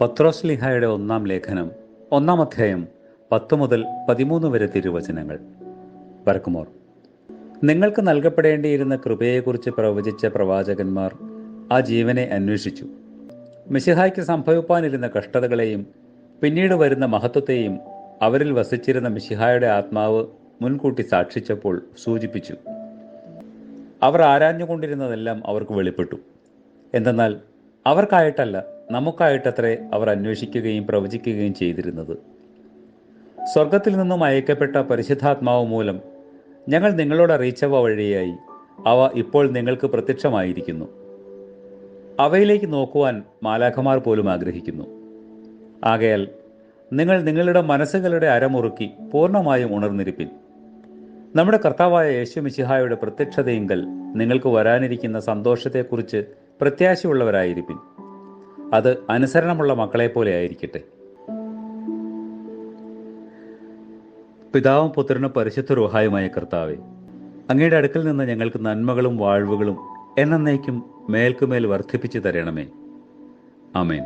പത്രോസ്ലിഹായുടെ ഒന്നാം ലേഖനം ഒന്നാം അധ്യായം പത്ത് മുതൽ പതിമൂന്ന് വരെ തിരുവചനങ്ങൾ. വരക്കുമോർ നിങ്ങൾക്ക് നൽകപ്പെടേണ്ടിയിരുന്ന കൃപയെക്കുറിച്ച് പ്രവചിച്ച പ്രവാചകന്മാർ ആ ജീവനെ അന്വേഷിച്ചു. മിശിഹായ്ക്ക് സംഭവിപ്പാനിരുന്ന കഷ്ടതകളെയും പിന്നീട് വരുന്ന മഹത്വത്തെയും അവരിൽ വസിച്ചിരുന്ന മിശിഹായുടെ ആത്മാവ് മുൻകൂട്ടി സാക്ഷിച്ചപ്പോൾ സൂചിപ്പിച്ചു. അവർ ആരാഞ്ഞുകൊണ്ടിരുന്നതെല്ലാം അവർക്ക് വെളിപ്പെട്ടു. എന്തെന്നാൽ അവർക്കായിട്ടല്ല നമുക്കായിട്ടത്രേ അവർ അന്വേഷിക്കുകയും പ്രവചിക്കുകയും ചെയ്തിരുന്നത്. സ്വർഗത്തിൽ നിന്നും അയക്കപ്പെട്ട പരിശുദ്ധാത്മാവ് മൂലം ഞങ്ങൾ നിങ്ങളോട് അറിയിച്ചവ വഴിയായി അവ ഇപ്പോൾ നിങ്ങൾക്ക് പ്രത്യക്ഷമായിരിക്കുന്നു. അവയിലേക്ക് നോക്കുവാൻ മാലാഖമാർ പോലും ആഗ്രഹിക്കുന്നു. ആകയാൽ നിങ്ങൾ നിങ്ങളുടെ മനസ്സുകളുടെ അരമുറുക്കി പൂർണമായും ഉണർന്നിരിപ്പിൻ. നമ്മുടെ കർത്താവായ യേശു മിശിഹായുടെ പ്രത്യക്ഷതയെങ്കിൽ നിങ്ങൾക്ക് വരാനിരിക്കുന്ന സന്തോഷത്തെക്കുറിച്ച് പ്രത്യാശയുള്ളവരായിരിപ്പിൻ അത് അനുസരണമുള്ള മക്കളെ പോലെ ആയിരിക്കട്ടെ. പിതാവും പുത്രനും പരിശുദ്ധ റുഹായുമായ കർത്താവെ അങ്ങയുടെ അടുക്കൽ നിന്ന് ഞങ്ങൾക്ക് നന്മകളും വാഴ്വുകളും എന്നേക്കും മേൽക്കുമേൽ വർദ്ധിപ്പിച്ചു തരണമേ. ആമേൻ.